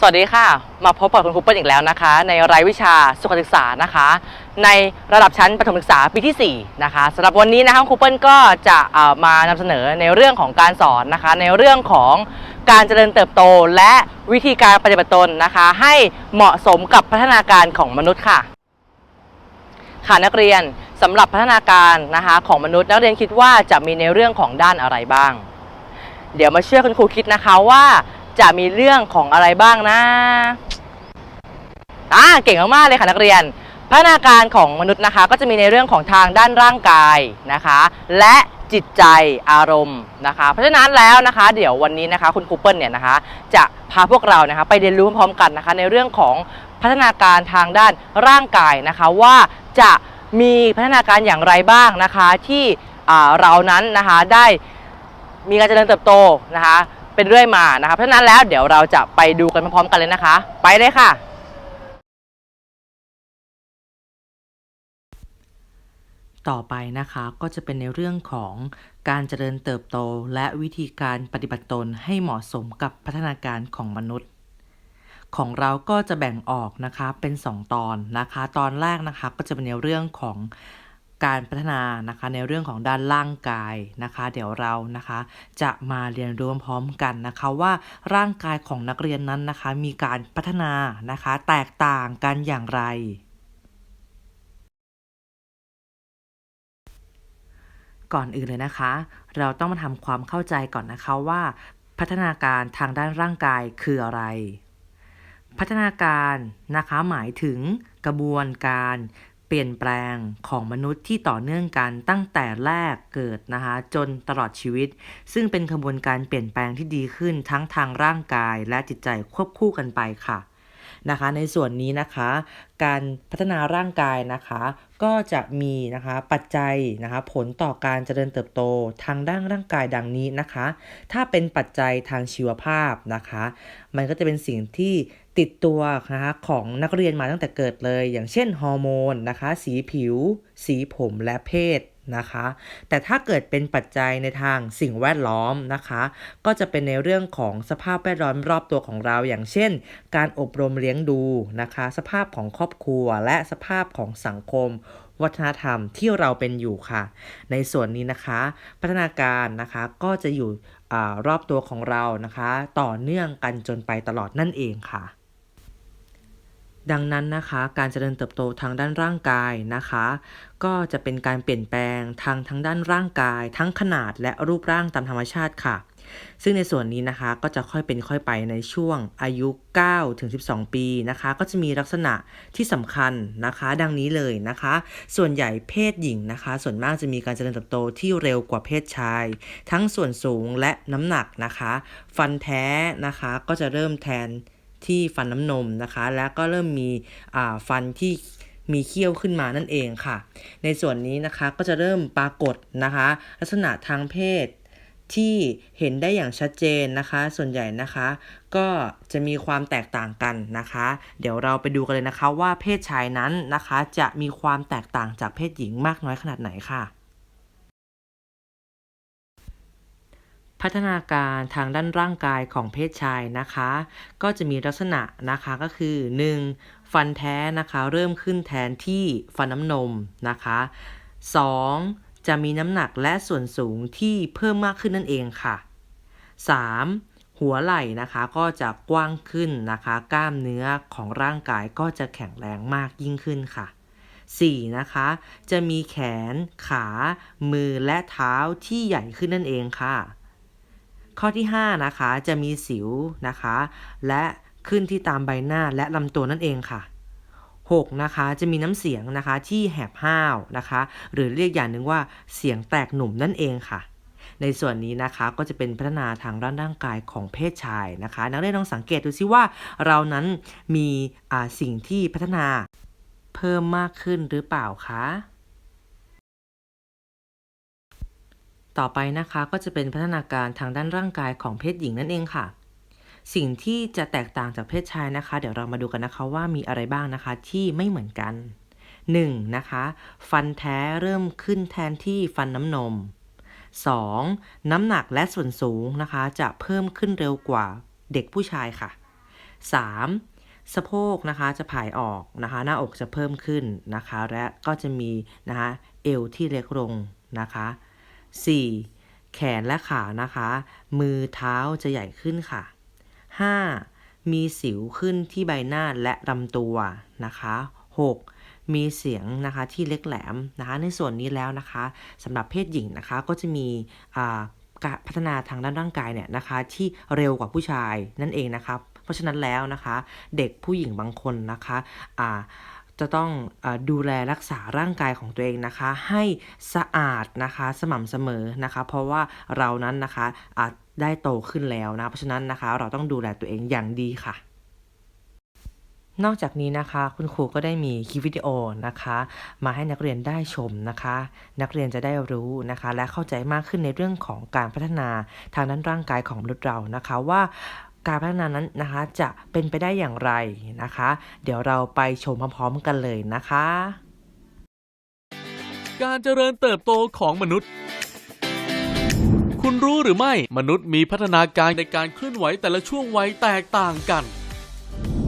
สวัสดีค่ะ มาพบกับคุณครูเปิ้ลอีกแล้วนะคะ ในรายวิชาสุขศึกษานะคะ ในระดับชั้นประถมศึกษาปีที่4นะคะสำหรับวันนี้นะคะครูเปิ้ลก็จะเอ่อมานำเสนอในเรื่องของการสอนนะคะ ในเรื่องของการเจริญเติบโตและวิธีการปฏิบัติตนนะคะ ให้เหมาะสมกับพัฒนาการของมนุษย์ค่ะ ค่ะนักเรียนสำหรับพัฒนาการนะคะของมนุษย์นักเรียนคิดว่าจะมีในเรื่องของด้านอะไรบ้าง เดี๋ยวมาเชื่อคุณครูคิดนะคะว่า จะมีเรื่องของอะไรบ้างนะอ่าเก่งมากๆเลยค่ะนักเรียน พัฒนาการของมนุษย์นะคะ ก็จะมีในเรื่องของทางด้านร่างกายนะคะ และจิตใจอารมณ์นะคะ เพราะฉะนั้นแล้วนะคะ เดี๋ยววันนี้นะคะคุณครูเปิลเนี่ยนะคะ จะพาพวกเรานะคะ ไปเรียนรู้พร้อมกันนะคะ ในเรื่องของพัฒนาการทางด้านร่างกายนะคะว่าจะมีพัฒนาการอย่างไรบ้างนะคะที่เรานั้นนะคะได้มีการเจริญเติบโตนะคะ เป็นเรื่อยมานะคะเพราะนั้นแล้วเดี๋ยวเราจะไปดูกันพร้อมๆกันเลยนะคะ ไปเลยค่ะ ต่อไปนะคะก็จะเป็นในเรื่องของการเจริญเติบโต และวิธีการปฏิบัติตนให้เหมาะสมกับพัฒนาการของมนุษย์ ของเราก็จะแบ่งออกนะคะเป็น 2 ตอนนะคะ ตอนแรกนะคะก็จะเป็นในเรื่องของ การพัฒนานะคะในเรื่องของด้านร่างกายนะคะ เดี๋ยวเรานะคะจะมาเรียนรู้พร้อมกันนะคะว่าร่างกายของนักเรียนนั้นนะคะมีการพัฒนานะคะแตกต่างกันอย่างไรก่อนอื่นเลยนะคะ เราต้องมาทำความเข้าใจก่อนนะคะว่า พัฒนาการทางด้านร่างกายคืออะไร พัฒนาการนะคะหมายถึงกระบวนการ เปลี่ยนแปลงของมนุษย์ที่ต่อเนื่องกันตั้งแต่แรกเกิดนะคะจนตลอดชีวิต ซึ่งเป็นกระบวนการเปลี่ยนแปลงที่ดีขึ้นทั้งทางร่างกายและจิตใจควบคู่กันไปค่ะนะคะในส่วนนี้นะคะ การพัฒนาร่างกายนะคะ ก็จะมีนะคะปัจจัยนะคะผลต่อการเจริญเติบโตทางด้านร่างกายดังนี้นะคะ ถ้าเป็นปัจจัยทางชีวภาพนะคะ มันก็จะเป็นสิ่งที่ ติดตัวนะคะของนักเรียนมาตั้งแต่เกิดเลย อย่างเช่นฮอร์โมนนะคะสีผิว สีผมและเพศนะคะ แต่ถ้าเกิดเป็นปัจจัยในทางสิ่งแวดล้อมนะคะ ก็จะเป็นในเรื่องของสภาพแวดล้อมรอบตัวของเรา อย่างเช่น การอบรมเลี้ยงดูนะคะ สภาพของครอบครัว และสภาพของสังคม วัฒนธรรมที่เราเป็นอยู่ค่ะ ในส่วนนี้นะคะ พัฒนาการนะคะก็จะอยู่อรอบตัวของเรานะคะ ต่อเนื่องกันจนไปตลอดนั่นเองค่ะ ดังนั้นนะคะการเจริญเติบโตทางด้านร่างกายนะคะ ก็จะเป็นการเปลี่ยนแปลงทางทั้งด้านร่างกาย ทั้งขนาดและรูปร่างตามธรรมชาติค่ะ ซึ่งในส่วนนี้นะคะก็จะค่อยเป็นค่อยไปในช่วงอายุ9ถึง12 ปีนะคะ ก็จะมีลักษณะที่สำคัญนะคะ ดังนี้เลยนะคะ ส่วนใหญ่เพศหญิงนะคะ ส่วนมากจะมีการเจริญเติบโตที่เร็วกว่าเพศชาย ทั้งส่วนสูงและน้ำหนักนะคะ ฟันแท้นะคะก็จะเริ่มแทน ที่ฟันน้ำนมนะคะ แล้วก็เริ่มมีอ่าฟันที่มีเขี้ยวขึ้นมานั่นเองค่ะ ในส่วนนี้นะคะก็จะเริ่มปรากฏนะคะ ลักษณะทางเพศที่เห็นได้อย่างชัดเจนนะคะ ส่วนใหญ่นะคะ ก็จะมีความแตกต่างกันนะคะ เดี๋ยวเราไปดูกันเลยนะคะว่าเพศชายนั้นนะคะ จะมีความแตกต่างจากเพศหญิงมากน้อยขนาดไหนค่ะ พัฒนาการทางด้านร่างกายของเพศชายนะคะ ก็จะมีลักษณะนะคะก็คือ 1. ฟันแท้นะคะเริ่มขึ้นแทนที่ฟันน้ำนมนะคะ 2. จะมีน้ำหนักและส่วนสูงที่เพิ่มมากขึ้นนั่นเองค่ะ 3. หัวไหล่นะคะก็จะกว้างขึ้นนะคะ กล้ามเนื้อของร่างกายก็จะแข็งแรงมากยิ่งขึ้นค่ะ 4. นะคะ จะมีแขน ขา มือและเท้าที่ใหญ่ขึ้นนั่นเองค่ะ ข้อที่ 5 นะคะ จะมีสิวนะคะ และขึ้นที่ตามใบหน้าและลำตัวนั่นเองค่ะ 6. นะคะจะมีน้ำเสียงนะคะที่แหบห้าวนะคะ หรือเรียกอย่างหนึ่งว่าเสียงแตกหนุ่มนั่นเองค่ะ ในส่วนนี้นะคะก็จะเป็นพัฒนาทางด้านร่างกายของเพศชายนะคะ นักเรียนลองสังเกตดูซิว่าเรานั้นมีอ่าสิ่งที่พัฒนาเพิ่มมากขึ้นหรือเปล่าคะ ต่อไปนะคะก็จะเป็นพัฒนาการทางด้านร่างกายของเพศหญิงนั่นเองค่ะ สิ่งที่จะแตกต่างจากเพศชายนะคะ เดี๋ยวเรามาดูกันนะคะว่ามีอะไรบ้างนะคะที่ไม่เหมือนกัน 1. นะคะ ฟันแท้เริ่มขึ้นแทนที่ฟันน้ำนม 2. น้ำหนักและส่วนสูงนะคะ จะเพิ่มขึ้นเร็วกว่าเด็กผู้ชายค่ะ 3. สะโพกนะคะจะผายออกนะคะ หน้าอกจะเพิ่มขึ้นนะคะ และก็จะมีนะคะเอวที่เล็กลงนะคะ 4. แขนและขานะคะ มือเท้าจะใหญ่ขึ้นค่ะ 5. มีสิวขึ้นที่ใบหน้าและลำตัวนะคะ 6. มีเสียงนะคะที่เล็กแหลมนะคะในส่วนนี้แล้วนะคะสำหรับเพศหญิงนะคะก็จะมีการพัฒนาทางด้านร่างกายเนี่ยนะคะที่เร็วกว่าผู้ชายนั่นเองนะครับเพราะฉะนั้นแล้วนะคะ เด็กผู้หญิงบางคนนะคะอ่า จะต้องอดูแลรักษาร่างกายของตัวเองนะคะ ให้สะอาดนะคะสม่ำเสมอนะคะ เพราะว่าเรานั้นนะคะอาจได้โตขึ้นแล้วนะ เพราะฉะนั้นนะคะ เราต้องดูแลตัวเองอย่างดีค่ะนอกจากนี้นะคะคุณครูก็ได้มีคลิปวิดีโอนะคะ มาให้นักเรียนได้ชมนะคะ นักเรียนจะได้รู้นะคะ และเข้าใจมากขึ้นในเรื่องของการพัฒนาทางด้านร่างกายของมนุษย์เรานะคะ ว่า การพัฒนานั้นนะคะ จะเป็นไปได้อย่างไรนะคะ เดี๋ยวเราไปชมพร้อมๆกันเลยนะคะ การเจริญเติบโตของมนุษย์คุณรู้หรือไม่มนุษย์มีพัฒนาการในการเคลื่อนไหวแต่ละช่วงวัยแตกต่างกัน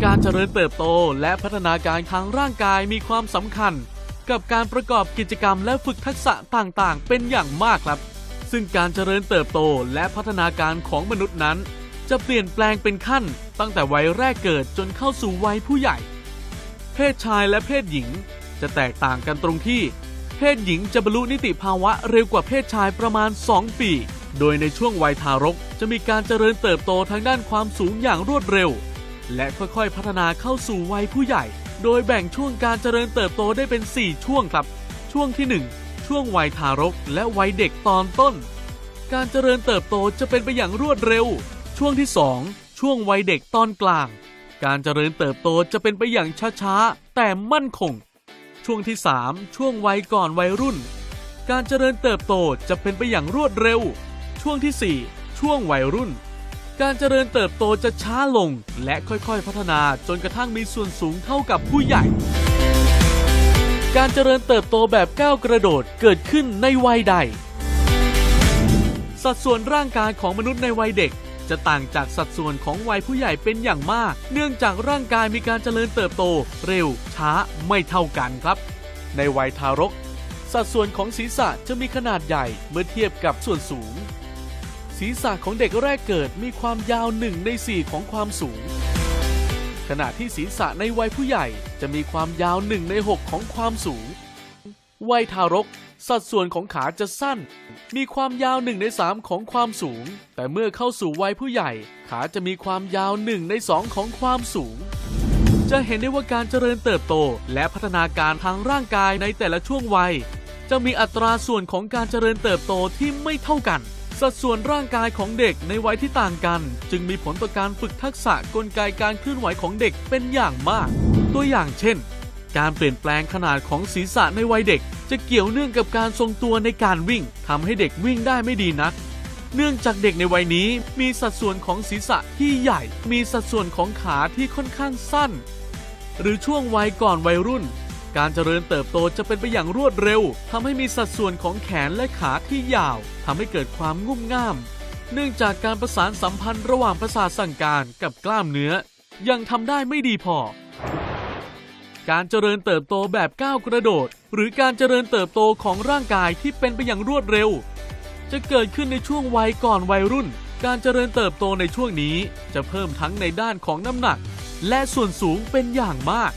การเจริญเติบโตและพัฒนาการทางร่างกายมีความสำคัญ กับการประกอบกิจกรรมและฝึกทักษะต่างๆ เป็นอย่างมากครับ ซึ่งการเจริญเติบโตและพัฒนาการของมนุษย์นั้น จะเปลี่ยนแปลงเป็นขั้นตั้งแต่วัยแรกเกิดจนเข้าสู่วัยผู้ใหญ่ เพศชายและเพศหญิงจะแตกต่างกันตรงที่ เพศหญิงจะบรรลุนิติภาวะเร็วกว่าเพศชายประมาณ 2 ปี โดยในช่วงวัยทารกจะมีการเจริญเติบโตทางด้านความสูงอย่างรวดเร็ว และค่อยๆพัฒนาเข้าสู่วัยผู้ใหญ่ โดยแบ่งช่วงการเจริญเติบโตได้เป็น 4 ช่วงครับ ช่วงที่ 1 ช่วงวัยทารกและวัยเด็กตอนต้น การเจริญเติบโตจะเป็นไปอย่างรวดเร็ว ช่วงที่ 2 ช่วงวัยเด็กตอนกลาง การเจริญเติบโตจะเป็นไปอย่างช้าๆ แต่มั่นคง ช่วงที่ 3 ช่วงวัยก่อนวัยรุ่น การเจริญเติบโตจะเป็นไปอย่างรวดเร็ว ช่วงทีสี่ 4 ช่วงวัยรุ่น การเจริญเติบโตจะช้าลงและค่อยๆพัฒนาจนกระทั่งมีส่วนสูงเท่ากับผู้ใหญ่ การเจริญเติบโตแบบก้าวกระโดดเกิดขึ้นในวัยใด สัดส่วนร่างกายของมนุษย์ในวัยเด็ก จะต่างจากสัดส่วนของวัยผู้ใหญ่เป็นอย่างมาก เนื่องจากร่างกายมีการเจริญเติบโต เร็ว ช้าไม่เท่ากันครับ ในวัยทารก สัดส่วนของศีรษะจะมีขนาดใหญ่เมื่อเทียบกับส่วนสูง ศีรษะของเด็กแรกเกิดมีความยาวหนึ่งในสี่ของความสูง ขณะที่ศีรษะในวัยผู้ใหญ่จะมีความยาวหนึ่งในหกของความสูง วัยทารก สัดส่วนของขาจะสั้น มีความยาวหนึ่งในสามของความสูง แต่เมื่อเข้าสู่วัยผู้ใหญ่ ขาจะมีความยาวหนึ่งในสองของความสูง จะเห็นได้ว่าการเจริญเติบโต และพัฒนาการทางร่างกายในแต่ละช่วงวัย จะมีอัตราส่วนของการเจริญเติบโตที่ไม่เท่ากัน สัดส่วนร่างกายของเด็กในวัยที่ต่างกัน จึงมีผลต่อการฝึกทักษะกลไกการเคลื่อนไหวของเด็กเป็นอย่างมาก ตัวอย่างเช่น การเปลี่ยนแปลงขนาดของศีรษะในวัยเด็ก จะเกี่ยวเนื่องกับการทรงตัวในการวิ่งทำให้เด็กวิ่งได้ไม่ดีนัก เนื่องจากเด็กในวัยนี้มีสัดส่วนของศีรษะที่ใหญ่ มีสัดส่วนของขาที่ค่อนข้างสั้น หรือช่วงวัยก่อนวัยรุ่น การเจริญเติบโตจะเป็นไปอย่างรวดเร็วทำให้มีสัดส่วนของแขนและขาที่ยาวทำให้เกิดความงุ่มง่าม เนื่องจากการประสานสัมพันธ์ระหว่างประสาทสั่งการกับกล้ามเนื้อ ยังทำได้ไม่ดีพอ การเจริญเติบโตแบบก้าวกระโดด หรือการเจริญเติบโตของร่างกายที่เป็นไปอย่างรวดเร็ว จะเกิดขึ้นในช่วงวัยก่อนวัยรุ่น การเจริญเติบโตในช่วงนี้ จะเพิ่มทั้งในด้านของน้ำหนัก และส่วนสูงเป็นอย่างมาก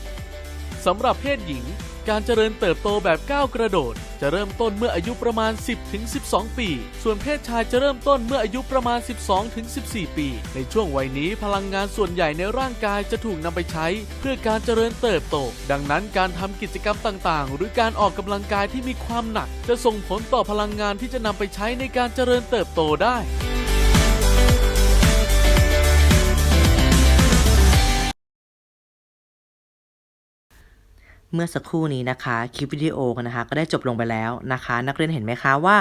สำหรับเพศหญิง การเจริญเติบโตแบบก้าวกระโดด จะเริ่มต้นเมื่ออายุประมาณ 10-12 ปี ส่วนเพศชายจะเริ่มต้นเมื่ออายุประมาณ 12-14 ปี ในช่วงวัยนี้พลังงานส่วนใหญ่ในร่างกายจะถูกนำไปใช้ เพื่อการเจริญเติบโต ดังนั้นการทำกิจกรรมต่างๆ หรือการออกกำลังกายที่มีความหนัก จะส่งผลต่อพลังงานที่จะนำไปใช้ในการเจริญเติบโตได้ เมื่อสักครู่นี้นะคะคลิปวิดีโอนะคะก็ได้จบลงไปแล้วนะคะ นักเรียนเห็นไหมคะว่า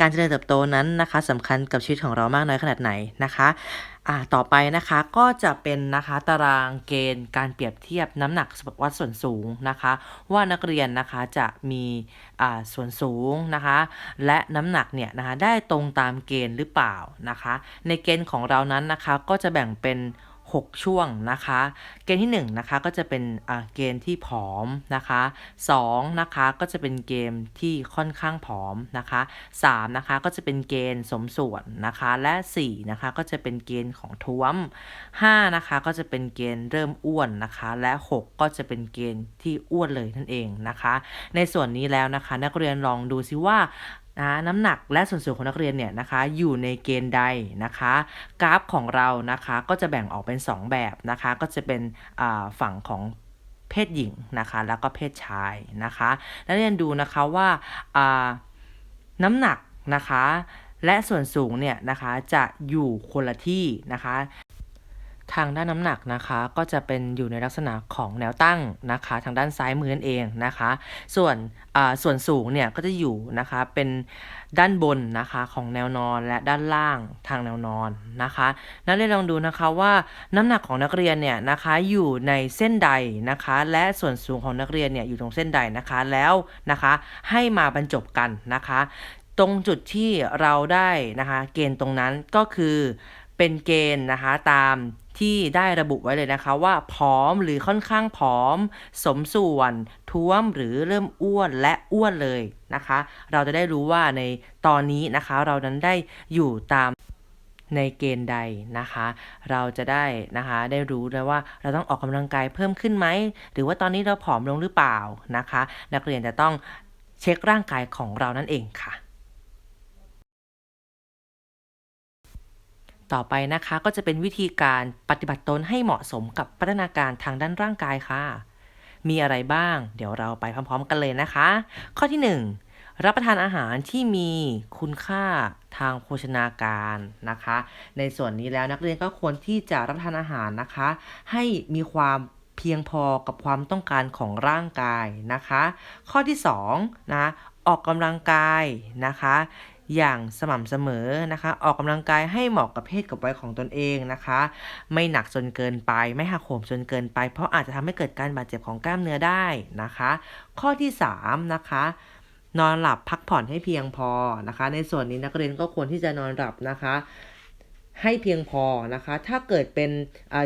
การเจริญเติบโตนั้นนะคะสำคัญกับชีวิตของเรามากน้อยขนาดไหนนะคะอ่าต่อไปนะคะก็จะเป็นนะคะตารางเกณฑ์การเปรียบเทียบน้ำหนักวัดส่วนสูงนะคะ ว่านักเรียนนะคะจะมีอ่าส่วนสูงนะคะ และน้ำหนักเนี่ยนะคะได้ตรงตามเกณฑ์หรือเปล่านะคะ ในเกณฑ์ของเรานั้นนะคะก็จะแบ่งเป็น 6 ช่วงนะคะ เกณฑ์ที่1นะคะก็จะเป็นเกณฑ์ที่ผอมนะคะ2นะคะก็จะเป็นเกมที่ค่อนข้างผอมนะคะ3นะคะก็จะเป็นเกณฑ์สมส่วนนะคะและ4นะคะก็จะเป็นเกณฑ์ของท้วม5นะคะก็จะเป็นเกณฑ์เริ่มอ้วนนะคะและ 6 ก็จะเป็นเกณฑ์ที่อ้วนเลยนั่นเองนะคะ ในส่วนนี้แล้วนะคะ นักเรียนลองดูซิว่า นะน้ำหนักและส่วนสูงของนักเรียนเนี่ยนะคะอยู่ในเกณฑ์ใดนะคะ กราฟของเรานะคะก็จะแบ่งออกเป็น 2 แบบนะคะ ก็จะเป็นฝั่งของเพศหญิงนะคะแล้วก็เพศชายนะคะนักเรียนดูนะคะว่าน้ำหนักนะคะและส่วนสูงเนี่ยนะคะจะอยู่คนละที่นะคะ ทางด้านน้ำหนักนะคะก็จะเป็นอยู่ในลักษณะของแนวตั้งนะคะ ทางด้านซ้ายมือนั่นเองนะคะ ส่วนอ่าส่วนสูงเนี่ยก็จะอยู่นะคะเป็นด้านบนนะคะของแนวนอนและด้านล่างทางแนวนอนนะคะนักเรียนลองดูนะคะว่าน้ำหนักของนักเรียนเนี่ยนะคะอยู่ในเส้นใดนะคะ และส่วนสูงของนักเรียนเนี่ยอยู่ตรงเส้นใดนะคะแล้วนะคะให้มาบรรจบกันนะคะ ตรงจุดที่เราได้นะคะ เกณฑ์ตรงนั้นก็คือเป็นเกณฑ์นะคะตาม ที่ได้ระบุไว้เลยนะคะว่าผอมหรือค่อนข้างผอม สมส่วน ท้วมหรือเริ่มอ้วนและอ้วนเลยนะคะ เราจะได้รู้ว่าในตอนนี้นะคะ เรานั้นได้อยู่ตามในเกณฑ์ใดนะคะ เราจะได้นะคะได้รู้เลยว่าเราต้องออกกำลังกายเพิ่มขึ้นไหม หรือว่าตอนนี้เราผอมลงหรือเปล่านะคะ นักเรียนจะต้องเช็คร่างกายของเรานั่นเองค่ะ ต่อไปนะคะก็จะเป็นวิธีการปฏิบัติตนให้เหมาะสมกับพัฒนาการทางด้านร่างกายค่ะ มีอะไรบ้าง เดี๋ยวเราไปพร้อม ๆ กันเลยนะคะ ข้อที่ 1 รับประทานอาหารที่มีคุณค่าทางโภชนาการนะคะ ในส่วนนี้แล้วนักเรียนก็ควรที่จะรับประทานอาหารนะคะ ให้มีความเพียงพอกับความต้องการของร่างกายนะคะ ข้อที่2นะออกกำลังกายนะคะ อย่างสม่ำเสมอนะคะ ออกกำลังกายให้เหมาะกับเพศกับวัยของตนเองนะคะ ไม่หนักจนเกินไป ไม่หักโหมจนเกินไป เพราะอาจจะทำให้เกิดการบาดเจ็บของกล้ามเนื้อได้นะคะ ข้อที่ 3 นะคะนอนหลับพักผ่อนให้เพียงพอนะคะ ในส่วนนี้นักเรียนก็ควรที่จะนอนหลับนะคะ ให้เพียงพอนะคะ ถ้าเกิดเป็น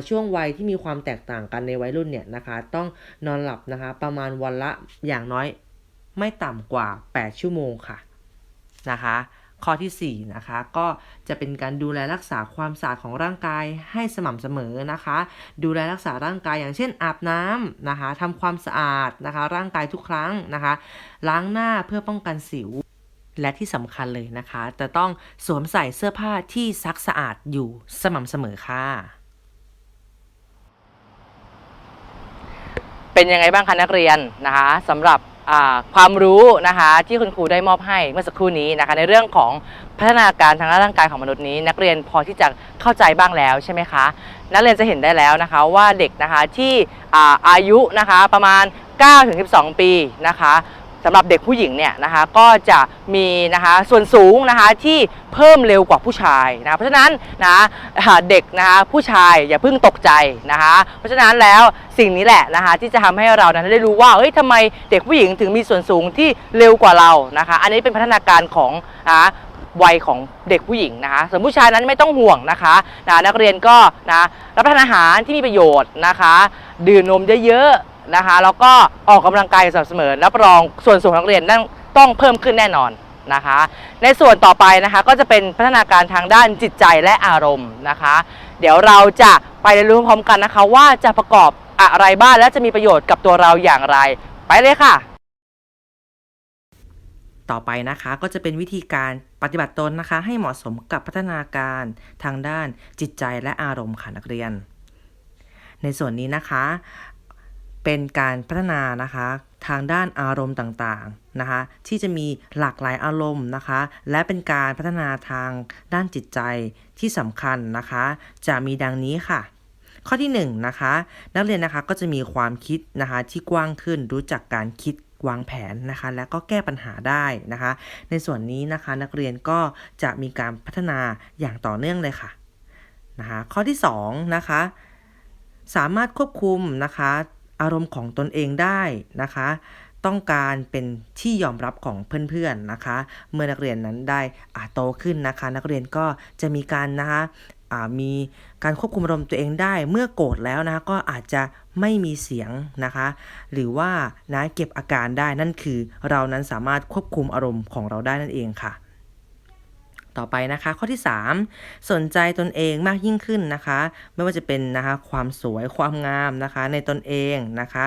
ช่วงวัยที่มีความแตกต่างกันในวัยรุ่นเนี่ยนะคะ ต้องนอนหลับนะคะ ประมาณวันละอย่างน้อยไม่ต่ำกว่า 8 ชั่วโมงค่ะ นะคะ ข้อที่4นะคะก็จะเป็นการดูแลรักษาความสะอาดของร่างกายให้สม่ำเสมอนะคะ ดูแลรักษาร่างกายอย่างเช่นอาบน้ำนะคะทำความสะอาดนะคะ ร่างกายทุกครั้งนะคะ ล้างหน้าเพื่อป้องกันสิวและที่สำคัญเลยนะคะ จะต้องสวมใส่เสื้อผ้าที่ซักสะอาดอยู่สม่ำเสมอค่ะ เป็นยังไงบ้างคะนักเรียนนะคะสำหรับ ความรู้นะคะที่คุณครูได้มอบให้เมื่อสักครู่นี้นะคะ ในเรื่องของพัฒนาการทางร่างกายของมนุษย์นี้ นักเรียนพอที่จะเข้าใจบ้างแล้วใช่ไหมคะ นักเรียนจะเห็นได้แล้วนะคะว่าเด็กนะคะที่อาอายุนะคะประมาณ9-12 ปีนะคะ สำหรับเด็กผู้หญิงเนี่ยนะคะก็จะมีนะคะส่วนสูงนะคะที่เพิ่มเร็วกว่าผู้ชายนะเพราะฉะนั้นนะเด็กนะคะผู้ชายอย่าเพิ่งตกใจนะคะเพราะฉะนั้นแล้วสิ่งนี้แหละนะคะที่จะทำให้เรานั้นได้รู้ว่าเฮ้ยทำไมเด็กผู้หญิงถึงมีส่วนสูงที่เร็วกว่าเรานะคะอันนี้เป็นพัฒนาการของนะคะวัยของเด็กผู้หญิงนะคะส่วนผู้ชายนั้นไม่ต้องห่วงนะคะนะนักเรียนก็นะรับประทานอาหารที่มีประโยชน์นะคะ ดื่มนมเยอะๆ นะคะ แล้วก็ออกกำลังกายสม่ำเสมอรับรองส่วนสูงของนักเรียนนั้นต้องเพิ่มขึ้นแน่นอนนะคะ ในส่วนต่อไปนะคะก็จะเป็นพัฒนาการทางด้านจิตใจและอารมณ์นะคะ เดี๋ยวเราจะไปเรียนรู้พร้อมกันนะคะ ว่าจะประกอบอะไรบ้างและจะมีประโยชน์กับตัวเราอย่างไร ไปเลยค่ะ ต่อไปนะคะก็จะเป็นวิธีการปฏิบัติตนนะคะ ให้เหมาะสมกับพัฒนาการทางด้านจิตใจและอารมณ์ค่ะนักเรียนในส่วนนี้นะคะ เป็นการพัฒนานะคะทางด้านอารมณ์ต่างๆนะคะ ที่จะมีหลากหลายอารมณ์นะคะ และเป็นการพัฒนาทางด้านจิตใจที่สำคัญนะคะ จะมีดังนี้ค่ะ ข้อที่1นะคะ นักเรียนนะคะก็จะมีความคิดนะคะที่กว้างขึ้นรู้จักการคิดวางแผนนะคะ และก็แก้ปัญหาได้นะคะ ในส่วนนี้นะคะนักเรียนก็จะมีการพัฒนาอย่างต่อเนื่องเลยค่ะนะคะ ข้อที่2นะคะสามารถควบคุมนะคะ อารมณ์ของตนเองได้นะคะ ต้องการเป็นที่ยอมรับของเพื่อนๆนะคะ เมื่อนักเรียนนั้นได้อ่าโตขึ้นนะคะ นักเรียนก็จะมีการนะคะอ่ามีการควบคุมอารมณ์ตัวเองได้ เมื่อโกรธแล้วนะก็อาจจะไม่มีเสียงนะคะ หรือว่านะเก็บอาการได้นั่นคือเรานั้นสามารถควบคุมอารมณ์ของเราได้นั่นเองค่ะ ต่อไปนะคะ ข้อที่ 3 สนใจตนเองมากยิ่งขึ้นนะคะ ไม่ว่าจะเป็นนะคะความสวยความงามนะคะ ในตนเองนะคะ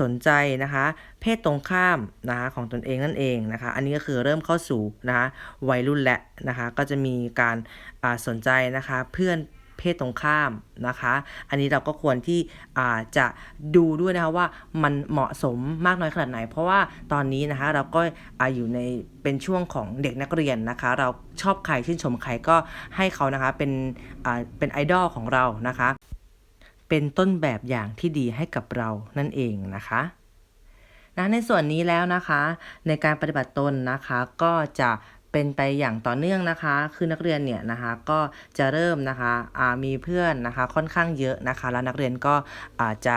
สนใจนะคะ เพศตรงข้ามนะคะของตนเองนั่นเองนะคะ อันนี้ก็คือเริ่มเข้าสู่นะคะวัยรุ่นและนะคะ ก็จะมีการสนใจนะคะเพื่อน เพศตรงข้ามนะคะ อันนี้เราก็ควรที่จะดูด้วยนะคะว่ามันเหมาะสมมากน้อยขนาดไหน เพราะว่าตอนนี้นะคะเราก็ออยู่ในเป็นช่วงของเด็กนักเรียนนะคะ เราชอบใครชื่นชมใครก็ให้เขานะคะเป็นเป็นไอดอลของเรานะคะ เป็นต้นแบบอย่างที่ดีให้กับเรานั่นเองนะคะนะในส่วนนี้แล้วนะคะ ในการปฏิบัติตนนะคะก็จะ เป็นไปอย่างต่อเนื่องนะคะ คือนักเรียนเนี่ยนะคะ ก็จะเริ่มนะคะมีเพื่อนนะคะค่อนข้างเยอะนะคะ แล้วนักเรียนก็อาจจะ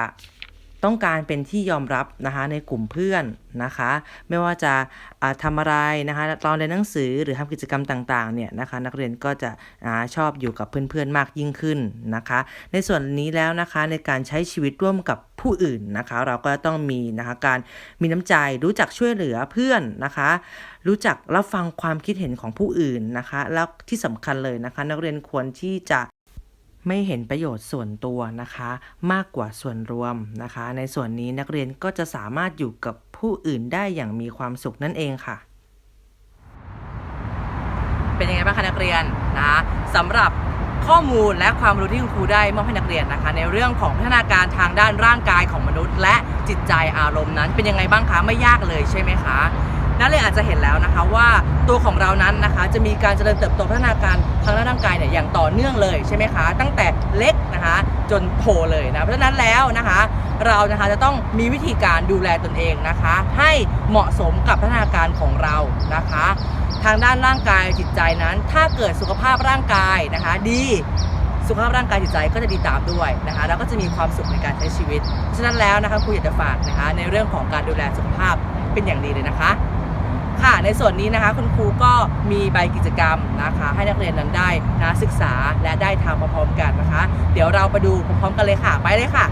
ต้องการเป็นที่ยอมรับนะคะในกลุ่มเพื่อนนะคะ ไม่ว่าจะอ่าทำอะไรนะคะตอนเรียนหนังสือหรือทำกิจกรรมต่างๆเนี่ยนะคะ นักเรียนก็จะอชอบอยู่กับเพื่อนๆมากยิ่งขึ้นนะคะ ในส่วนนี้แล้วนะคะในการใช้ชีวิตร่วมกับผู้อื่นนะคะ เราก็ต้องมีนะคะการมีน้ำใจรู้จักช่วยเหลือเพื่อนนะคะ รู้จักรับฟังความคิดเห็นของผู้อื่นนะคะ แล้วที่สำคัญเลยนะคะ นักเรียนควรที่จะ ไม่เห็นประโยชน์ส่วนตัวนะคะ มากกว่าส่วนรวมนะคะ ในส่วนนี้นักเรียนก็จะสามารถอยู่กับผู้อื่นได้อย่างมีความสุขนั่นเองค่ะ เป็นยังไงบ้างคะนักเรียนนะสำหรับข้อมูลและความรู้ที่คุณครูได้มอบให้นักเรียนนะคะ ในเรื่องของพัฒนาการทางด้านร่างกายของมนุษย์ และจิตใจอารมณ์นั้นเป็นยังไงบ้างคะไม่ยากเลยใช่ไหมคะ นักเรียนอาจจะเห็นแล้วนะคะว่าตัวของเรานั้นนะคะจะมีการเจริญเติบโตพัฒนาการทางด้านร่างกายเนี่ยอย่างต่อเนื่องเลยใช่ไหมคะ ตั้งแต่เล็กนะคะจนโตเลยนะเพราะฉะนั้นแล้วนะคะ เรานะคะจะต้องมีวิธีการดูแลตนเองนะคะ ให้เหมาะสมกับพัฒนาการของเรานะคะ ทางด้านร่างกายจิตใจนั้น ถ้าเกิดสุขภาพร่างกายนะคะ ดีสุขภาพร่างกายจิตใจก็จะดีตามด้วยนะคะ แล้วก็จะมีความสุขในการใช้ชีวิต ฉะนั้นแล้วนะคะครูอยากจะฝากนะคะ ในเรื่องของการดูแลสุขภาพเป็นอย่างดีเลยนะคะ ค่ะ ในส่วนนี้นะคะคุณครูก็มีใบกิจกรรมนะคะ ให้นักเรียนนั้นได้นะศึกษาและได้ทำพร้อมๆกันนะคะ เดี๋ยวเราไปดูพร้อมๆกันเลยค่ะ ไปเลยค่ะ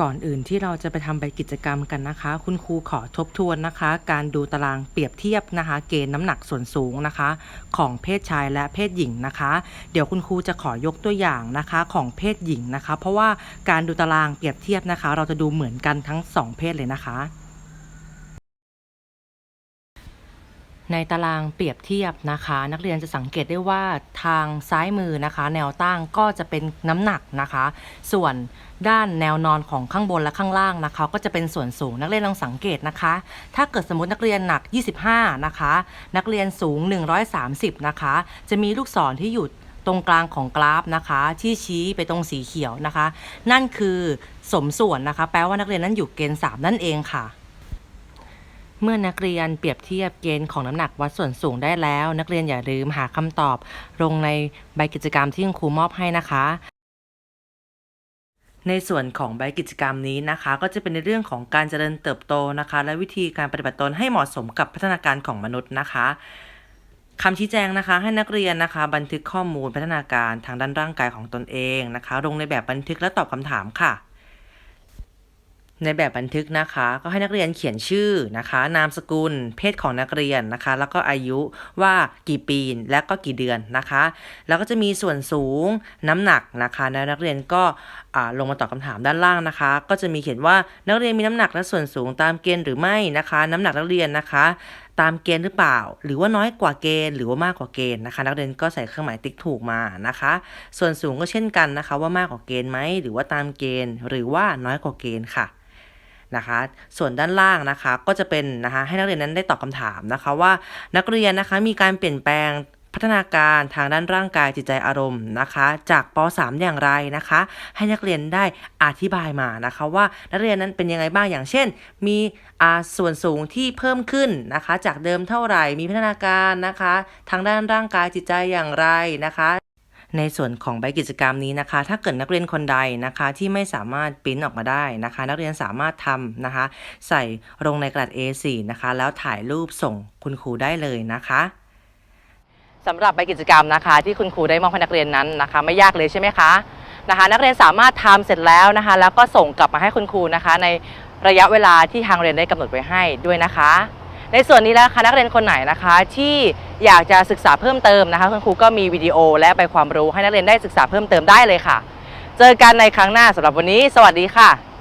ก่อนอื่นที่เราจะไปทำใบกิจกรรมกันนะคะ คุณครูขอทบทวนนะคะ การดูตารางเปรียบเทียบนะคะ เกณฑ์น้ำหนักส่วนสูงนะคะ ของเพศชายและเพศหญิงนะคะ เดี๋ยวคุณครูจะขอยกตัวอย่างนะคะของเพศหญิงนะคะ เพราะว่าการดูตารางเปรียบเทียบนะคะ เราจะดูเหมือนกันทั้งสองเพศเลยนะคะ ในตารางเปรียบเทียบนะคะ นักเรียนจะสังเกตได้ว่าทางซ้ายมือนะคะ แนวตั้งก็จะเป็นน้ำหนักนะคะ ส่วนด้านแนวนอนของข้างบนและข้างล่างนะคะ ก็จะเป็นส่วนสูงนักเรียนลองสังเกตนะคะ ถ้าเกิดสมมตินักเรียนหนัก 25 นะคะ นักเรียนสูง 130 นะคะ จะมีลูกศรที่อยู่ตรงกลางของกราฟนะคะ ที่ชี้ไปตรงสีเขียวนะคะ นั่นคือสมส่วนนะคะ แปลว่านักเรียนนั้นอยู่เกณฑ์3นั่นเองค่ะ เมื่อนักเรียนเปรียบเทียบเกณฑ์ของน้ำหนักวัดส่วนสูงได้แล้ว นักเรียนอย่าลืมหาคำตอบ ลงในใบกิจกรรมที่คุณครูมอบให้นะคะ ในส่วนของใบกิจกรรมนี้นะคะ ก็จะเป็นในเรื่องของการเจริญเติบโตนะคะ และวิธีการปฏิบัติตนให้เหมาะสมกับพัฒนาการของมนุษย์นะคะคำชี้แจงนะคะให้นักเรียนนะคะ บันทึกข้อมูลพัฒนาการทางด้านร่างกายของตนเองนะคะ ลงในแบบบันทึกและตอบคำถามค่ะ ในแบบบันทึกนะคะ ก็ให้นักเรียนเขียนชื่อนะคะ นามสกุล เพศของนักเรียนนะคะ แล้วก็อายุว่ากี่ปีและก็กี่เดือนนะคะ แล้วก็จะมีส่วนสูงน้ำหนักนะคะแล้วนักเรียนก็ลงมาตอบคำถามด้านล่างนะคะ ก็จะมีเขียนว่านักเรียนมีน้ำหนักและส่วนสูงตามเกณฑ์หรือไม่นะคะ น้ำหนักนักเรียนนะคะ ตามเกณฑ์หรือเปล่า หรือว่าน้อยกว่าเกณฑ์หรือว่ามากกว่าเกณฑ์นะคะ นักเรียนก็ใส่เครื่องหมายติ๊กถูกมานะคะ ส่วนสูงก็เช่นกันนะคะ ว่ามากกว่าเกณฑ์ไหมหรือว่าตามเกณฑ์ หรือว่าน้อยกว่าเกณฑ์ค่ะ นะคะ ส่วนด้านล่างนะคะก็จะเป็นนะคะให้นักเรียนนั้นได้ตอบคำถามนะคะว่านักเรียนนะคะมีการเปลี่ยนแปลงพัฒนาการทางด้านร่างกายจิตใจอารมณ์นะคะ จากป .3 อย่างไรนะคะ ให้นักเรียนได้อธิบายมานะคะว่านักเรียนนั้นเป็นยังไงบ้างอย่างเช่น มีอ่าส่วนสูงที่เพิ่มขึ้นนะคะ จากเดิมเท่าไหร่มีพัฒนาการนะคะ ทางด้านร่างกายจิตใจอย่างไรนะคะ ในส่วนของใบกิจกรรมนี้นะคะ ถ้าเกิดนักเรียนคนใดนะคะที่ไม่สามารถปริ้นออกมาได้นะคะ นักเรียนสามารถทำนะคะ ใส่ลงในกระดาษ A4 นะคะ แล้วถ่ายรูปส่งคุณครูได้เลยนะคะสำหรับใบกิจกรรมนะคะ ที่คุณครูได้มอบให้นักเรียนนั้นนะคะ ไม่ยากเลยใช่ไหมคะนะคะ นักเรียนสามารถทำเสร็จแล้วนะคะ แล้วก็ส่งกลับมาให้คุณครูนะคะ ในระยะเวลาที่ทางเรียนได้กำหนดไว้ให้ด้วยนะคะ ในส่วนนี้แล้วนะคะนักเรียนคนไหนนะคะที่อยากจะศึกษาเพิ่มเติมนะคะคุณครูก็มีวิดีโอและไปความรู้ให้นักเรียนได้ศึกษาเพิ่มเติมได้เลยค่ะ เจอกันในครั้งหน้าสำหรับวันนี้ สวัสดีค่ะ